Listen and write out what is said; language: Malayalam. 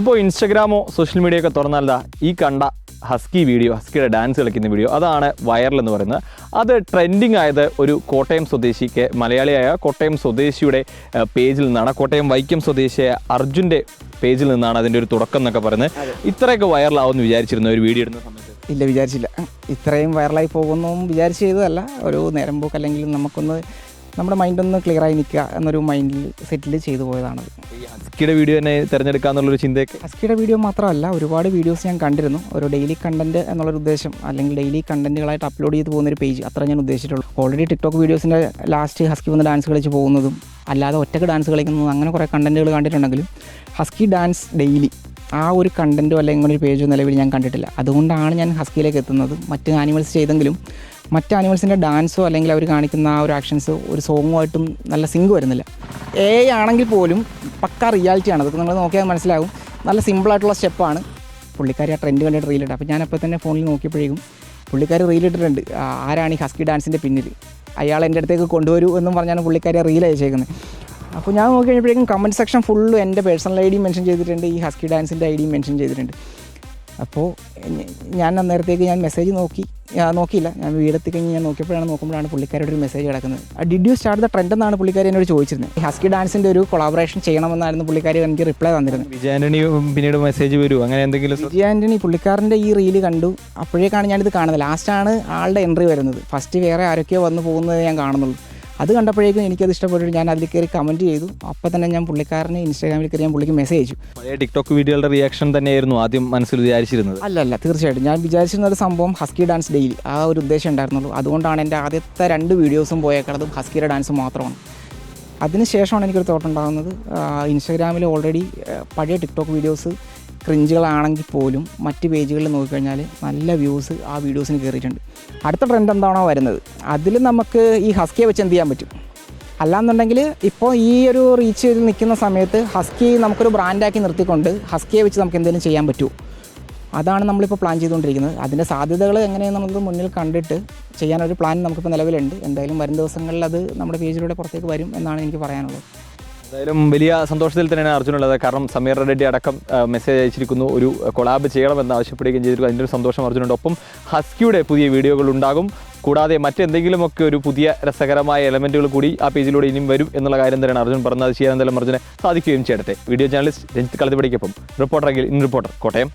ഇപ്പോൾ ഇൻസ്റ്റഗ്രാമോ സോഷ്യൽ മീഡിയ ഒക്കെ തുറന്നാൽ ഈ കണ്ട ഹസ്കി വീഡിയോ ഹസ്കിയുടെ ഡാൻസ് കളിക്കുന്ന വീഡിയോ അതാണ് വൈറൽ എന്ന് പറയുന്നത്. അത് ട്രെൻഡിങ് ആയത് ഒരു കോട്ടയം സ്വദേശിക്ക് മലയാളിയായ കോട്ടയം സ്വദേശിയുടെ പേജിൽ നിന്നാണ്. കോട്ടയം വൈക്കം സ്വദേശിയായ അർജുന്റെ പേജിൽ നിന്നാണ് അതിന്റെ ഒരു തുടക്കം എന്നൊക്കെ പറയുന്നത്. ഇത്രയൊക്കെ വൈറലാവുമെന്ന് വിചാരിച്ചിരുന്ന ഒരു വീഡിയോ ഇടുന്ന സമയത്ത്. ഇല്ല വിചാരിച്ചില്ല. ഇത്രയും വൈറലായി പോകുന്നു വിചാരിച്ച് ചെയ്തതല്ല. ഒരു നേരം പോക്ക് അല്ലെങ്കിൽ നമുക്കൊന്ന് നമ്മുടെ മൈൻഡൊന്ന് ക്ലിയർ ആയി നിൽക്കുക എന്നൊരു മൈൻഡിൽ സെറ്റിൽ ചെയ്തു പോയതാണത് ഹസ്കിയുടെ വീഡിയോ തന്നെ തിരഞ്ഞെടുക്കാന്നുള്ളൊരു ചിന്തയൊക്കെ? ഹസ്കിയുടെ വീഡിയോ മാത്രമല്ല ഒരുപാട് വീഡിയോസ് ഞാൻ കണ്ടിരുന്നു. ഒരു ഡെയിലി കണ്ടന്റ് എന്നുള്ളൊരു ഉദ്ദേശം അല്ലെങ്കിൽ ഡെയിലി കണ്ടന്റുകളായിട്ട് അപ്ലോഡ് ചെയ്ത് പോകുന്ന ഒരു പേജ് അത്ര ഞാൻ ഉദ്ദേശിച്ചിട്ടുള്ളൂ. ഓൾറെഡി ടിക്ടോക്ക് വീഡിയോസിന്റെ ലാസ്റ്റ് ഹസ്കി വന്ന് ഡാൻസ് കളിച്ച് പോകുന്നതും അല്ലാതെ ഒറ്റയ്ക്ക് ഡാൻസ് കളിക്കുന്നതും അങ്ങനെ കുറേ കണ്ടന്റുകൾ കണ്ടിട്ടുണ്ടെങ്കിലും ഹസ്കി ഡാൻസ് ഡെയിലി ആ ഒരു കണ്ടന്റോ അല്ലെങ്കിൽ ഒരു പേജോ നിലവിൽ ഞാൻ കണ്ടിട്ടില്ല. അതുകൊണ്ടാണ് ഞാൻ ഹസ്കിയിലേക്ക് എത്തുന്നത്. മറ്റ് ആനിമൽസ് ചെയ്തെങ്കിലും മറ്റ് ആനിമൽസിന്റെ ഡാൻസോ അല്ലെങ്കിൽ അവർ കാണിക്കുന്ന ആ ഒരു ആക്ഷൻസ് ഒരു സോങ്ങുമായിട്ടും നല്ല സിങ്ക് വരുന്നില്ല. എ ആണെങ്കിൽ പോലും പക്ക റിയാലിറ്റിയാണ് അതൊക്കെ നിങ്ങൾ നോക്കിയാൽ മനസ്സിലാവും. നല്ല സിമ്പിളായിട്ടുള്ള സ്റ്റെപ്പാണ് പുള്ളിക്കാരി ആ ട്രെൻഡ് കണ്ടിട്ട് റീലിട്ട് അപ്പോൾ ഞാൻ അപ്പോൾ തന്നെ ഫോണിൽ നോക്കിയപ്പോഴേക്കും പുള്ളിക്കാരി റീലിട്ടിട്ടുണ്ട് ആരാണ് ഈ ഹസ്കി ഡാൻസിന്റെ പിന്നിൽ? അയാൾ എന്റെ അടുത്തേക്ക് കൊണ്ടുവരൂ എന്നും പറഞ്ഞാണ് പുള്ളിക്കാരി റീൽ അയച്ചേക്കുന്നത് അപ്പോൾ ഞാൻ നോക്കി കഴിഞ്ഞപ്പോഴേക്കും കമന്റ് സെക്ഷൻ ഫുള്ള് എന്റെ പേഴ്സണൽ ഐ ഡി മെൻഷൻ ചെയ്തിട്ടുണ്ട്. ഈ ഹസ്കി ഡാൻസിന്റെ ഐ ഡി മെൻഷൻ ചെയ്തിട്ടുണ്ട്. അപ്പോൾ ഞാൻ അന്നേരത്തേക്ക് ഞാൻ മെസ്സേജ് നോക്കി. നോക്കിയില്ല. ഞാൻ വീടെത്തി കഴിഞ്ഞ് ഞാൻ നോക്കിയപ്പോഴാണ് നോക്കുമ്പോഴാണ് പുള്ളിക്കാരുടെ ഒരു മെസ്സേജ് കിടക്കുന്നത്. Did you start the trend എന്നാണ് പുള്ളിക്കാരി എന്നോട് ചോദിച്ചിരുന്നത്. ഹസ്കി ഡാൻസിന്റെ ഒരു കൊളാബറേഷൻ ചെയ്യണമെന്നായിരുന്നു പുള്ളിക്കാരി എനിക്ക് റിപ്ലൈ തന്നിരുന്നത്. വിജയാന്റണി പിന്നീട് മെസ്സേജ് വരുമോ അങ്ങനെ എന്തെങ്കിലും വിജയാന്റണി വിജയ പുള്ളിക്കാരന്റെ ഈ റീൽ കണ്ടു. അപ്പോഴേക്കാണ് ഞാനിത് കാണുന്നത്. ലാസ്റ്റാണ് ആളുടെ എൻട്രി വരുന്നത്. ഫസ്റ്റ് വേറെ ആരൊക്കെയോ വന്നു പോകുന്നത് ഞാൻ കാണുന്നുള്ളൂ. അത് കണ്ടപ്പോഴേക്കും എനിക്കത് ഇഷ്ടപ്പെട്ടിട്ട് ഞാൻ അതിൽ കയറി കമന്റ് ചെയ്തു. അപ്പോൾ തന്നെ ഞാൻ പുള്ളിക്കാരനെ ഇൻസ്റ്റാഗ്രാമിൽ കയറി ഞാൻ പുള്ളിക്ക് മെസ്സേജ് അയച്ചു. പഴയ ടിക്ടോക്ക് വീഡിയോകളുടെ റിയാക്ഷൻ തന്നെയായിരുന്നു ആദ്യം മനസ്സിൽ വിചാരിച്ചിരുന്നത്. അല്ല അല്ല തീർച്ചയായിട്ടും. ഞാൻ വിചാരിച്ചിരുന്ന ഒരു സംഭവം ഹസ്കി ഡാൻസ് ഡെയിലി ആ ഒരു ഉദ്ദേശം ഉണ്ടായിരുന്നുള്ളൂ. അതുകൊണ്ടാണ് എന്റെ ആദ്യത്തെ രണ്ട് വീഡിയോസും പോയേക്കണതും ഹസ്കിയുടെ ഡാൻസ് മാത്രമാണ്. അതിനുശേഷമാണ് എനിക്കൊരു തോട്ടം ഉണ്ടാകുന്നത്. ഇൻസ്റ്റാഗ്രാമിൽ ഓൾറെഡി പഴയ ടിക്ടോക്ക് വീഡിയോസ് ക്രിഞ്ചുകളാണെങ്കിൽ പോലും മറ്റ് പേജുകളിൽ നോക്കിക്കഴിഞ്ഞാൽ നല്ല വ്യൂസ് ആ വീഡിയോസിന് കയറിയിട്ടുണ്ട് അടുത്ത ട്രെൻഡ് എന്താണോ വരുന്നത്? അതിൽ നമുക്ക് ഈ ഹസ്കിയെ വെച്ച് എന്ത് ചെയ്യാൻ പറ്റും? അല്ലാന്നുണ്ടെങ്കിൽ ഇപ്പോൾ ഈ ഒരു റീച്ച് ചെയ്ത് നിൽക്കുന്ന സമയത്ത് ഹസ്കി നമുക്കൊരു ബ്രാൻഡാക്കി നിർത്തിക്കൊണ്ട് ഹസ്കിയെ വെച്ച് നമുക്ക് എന്തെങ്കിലും ചെയ്യാൻ പറ്റുമോ അതാണ് നമ്മളിപ്പോൾ പ്ലാൻ ചെയ്തുകൊണ്ടിരിക്കുന്നത്. അതിന്റെ സാധ്യതകൾ എങ്ങനെയാണെന്നുള്ളത് മുന്നിൽ കണ്ടിട്ട് ചെയ്യാനൊരു പ്ലാൻ നമുക്കിപ്പോൾ നിലവിലുണ്ട്. എന്തായാലും വരും ദിവസങ്ങളിൽ അത് നമ്മുടെ പേജിലൂടെ പുറത്തേക്ക് വരും എന്നാണ് എനിക്ക് പറയാനുള്ളത്. എന്തായാലും വലിയ സന്തോഷത്തിൽ തന്നെയാണ് അർജുനുള്ളത് കാരണം സമീർ റെഡ്ഡി അടക്കം മെസ്സേജ് അയച്ചിരിക്കുന്നു. ഒരു കൊളാബ് ചെയ്യണമെന്ന് ആവശ്യപ്പെടുകയും ചെയ്തിരിക്കുന്നു. അതിന്റെ ഒരു സന്തോഷം അർജുനുണ്ട്. ഒപ്പം ഹസ്കിയുടെ പുതിയ വീഡിയോകൾ ഉണ്ടാകും. കൂടാതെ മറ്റെന്തെങ്കിലുമൊക്കെ ഒരു പുതിയ രസകരമായ എലമെന്റുകൾ കൂടി ആ പേജിലൂടെ ഇനിയും വരും എന്നുള്ള കാര്യം തന്നെയാണ് അർജുൻ പറഞ്ഞത്. അത് ചെയ്യാൻ എന്തായാലും അർജുനെ സാധിക്കുകയും ചെയ്യട്ടെ. വീഡിയോ ജേർണലിസ്റ്റ് രഞ്ജിത്ത് കളത്തിപ്പടിക്കൊപ്പം റിപ്പോർട്ടറെങ്കിൽ ഇൻ റിപ്പോർട്ടർ കോട്ടയം.